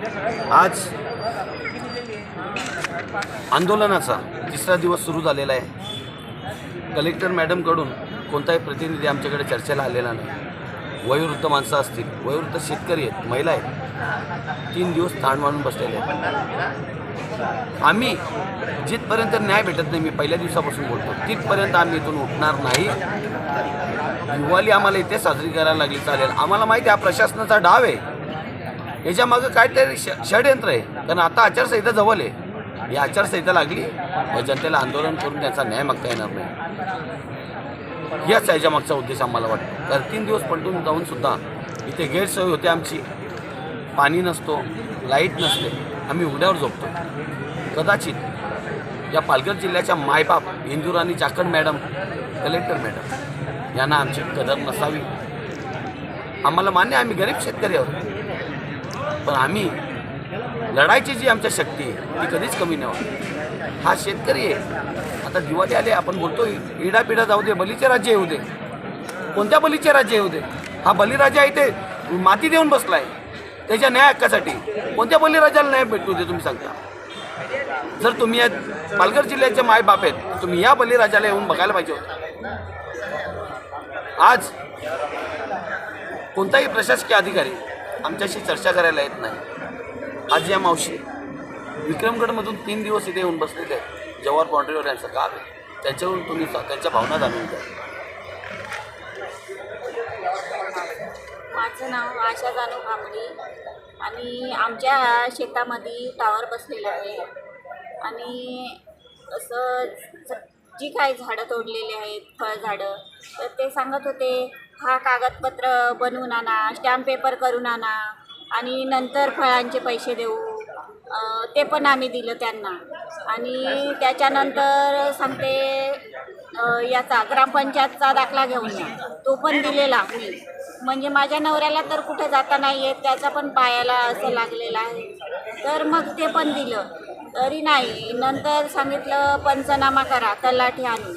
आज आंदोलनाचा तिसरा दिवस सुरू झालेला आहे. कलेक्टर मॅडमकडून कोणताही प्रतिनिधी आमच्याकडे चर्चेला आलेला नाही. वयोवृद्ध माणसं असतील वयोवृद्ध शेतकरी आहेत महिला आहेत तीन दिवस ताण मारून बसलेले आहेत. आम्ही जिथपर्यंत न्याय भेटत नाही मी पहिल्या दिवसापासून बोलतो तिथपर्यंत आम्ही इथून उठणार नाही. दिवाळी आम्हाला इथे साजरी करायला लागली चालेल. आम्हाला माहिती आहे हा प्रशासनाचा डाव आहे. याच्यामागं काहीतरी ष षडयंत्र आहे. कारण आता आचारसंहिता जवळ आहे. ही आचारसंहिता लागली व जनतेला आंदोलन करून त्याचा न्याय मागता येणार नाही. याच याच्या मागचा उद्देश आम्हाला वाटतो. तर तीन दिवस पलटून जाऊन सुद्धा इथे गैरसोय होते आमची. पाणी नसतो लाइट नसते. आम्ही उघड्यावर झोपतो. कदाचित या पालघर जिल्ह्याच्या मायबाप Indurani Chakan madam collector madam यांना आमची कदर नसावी. आम्हाला मान्य आम्ही गरीब शेतकरी आहोत. पण आम्ही लढायची जी आमच्या शक्ती आहे ती कधीच कमी नाही हा शेतकरी आहे. आता दिवाळी आले आपण बोलतो इडापिडा जाऊ दे बलीचे राज्य येऊ दे. कोणत्या बलीचे राज्य येऊ दे? हा बलिराजा ते माती देऊन बसला आहे त्याच्या न्याय हक्कासाठी. कोणत्या बलिराजाला न्याय भेटू दे तुम्ही सांगता? जर तुम्ही या पालघर जिल्ह्याचे मायबाप आहेत तुम्ही या बलिराजाला येऊन बघायला पाहिजे होतं. आज कोणताही प्रशासकीय अधिकारी आमच्याशी चर्चा करायला येत नाही. आज या मावशी विक्रमगडमधून तीन दिवस इथे येऊन बसलेले आहेत. जवाहर बाँड्रीवर यांचं काम आहे. तुम्ही त्यांच्या भावना जाणून घ्या. माझं नाव आशा जानू कांबळे आणि आमच्या शेतामध्ये टावर बसलेला आहे. आणि असं जी काही झाडं तोडलेली आहेत फळझाडं तर ते सांगत होते हा कागदपत्र बनवून आणा स्टॅम्प पेपर करून आणा आणि नंतर फळांचे पैसे देऊ. ते पण आम्ही दिलं त्यांना. आणि त्याच्यानंतर सांगते याचा ग्रामपंचायतचा दाखला घेऊन या. तो पण दिलेला. मी म्हणजे माझ्या नवऱ्याला तर कुठे जाता नाही येत त्याचा पण पायाला असं लागलेलं आहे. तर मग ते पण दिलं. तरी नाही. नंतर सांगितलं पंचनामा करा तलाठी आणून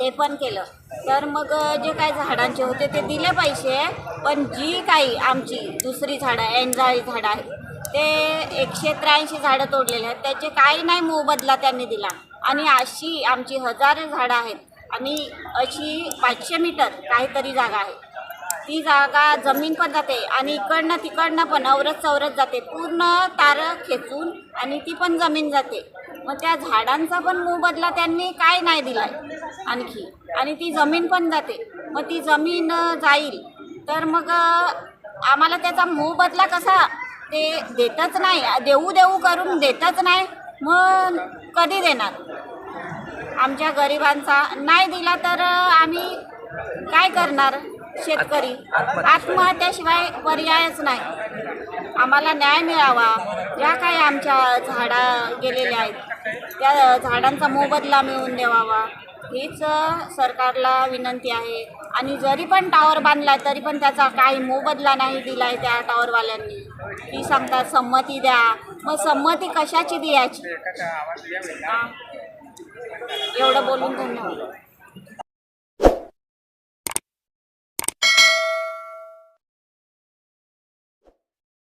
ते पण केलं. तर मग जे काय झाडांचे होते ते दिले पैसे पण जी काही आमची दुसरी झाडं एंजाळी झाडं आहेत ते एकशे त्र्याऐंशी झाडं तोडलेले आहेत. त्याचे काही नाही मोबदला त्यांनी दिला. आणि अशी आमची हजारो झाडं आहेत. आणि अशी पाचशे मीटर काहीतरी जागा आहे. ती जागा जमीन पण जाते आणि इकडनं तिकडनं पण अवरत चवरत जाते. पूर्ण तारं खेचून आणि ती पण जमीन जाते. मग त्या झाडांचा पण मोबदला त्यांनी काय नाही दिला आणखी. आणि ती जमीन पण जाते. मग ती जमीन जाईल. तर मग आम्हाला त्याचा मोबदला कसा ते देतच नाही. देऊ देऊ करून देतच नाही. मग कधी देणार? आमच्या गरिबांचा नाही दिला तर आम्ही काय करणार? शेतकरी. आत्महत्याशिवाय पर्यायच नाही. आम्हाला न्याय मिळावा. ज्या काही आमच्या झाडा गेलेल्या आहेत त्या झाडांचा मोबदला मिळवून द्यावा. हीच सरकारला विनंती आहे. आणि जरी पण टावर बांधला तरी पण त्याचा काही मोबदला नाही दिला आहे त्या टावरवाल्यांनी ती सांगतात संमती द्या. मग संमती कशाची द्यायची? एवढं बोलून धन्यवाद.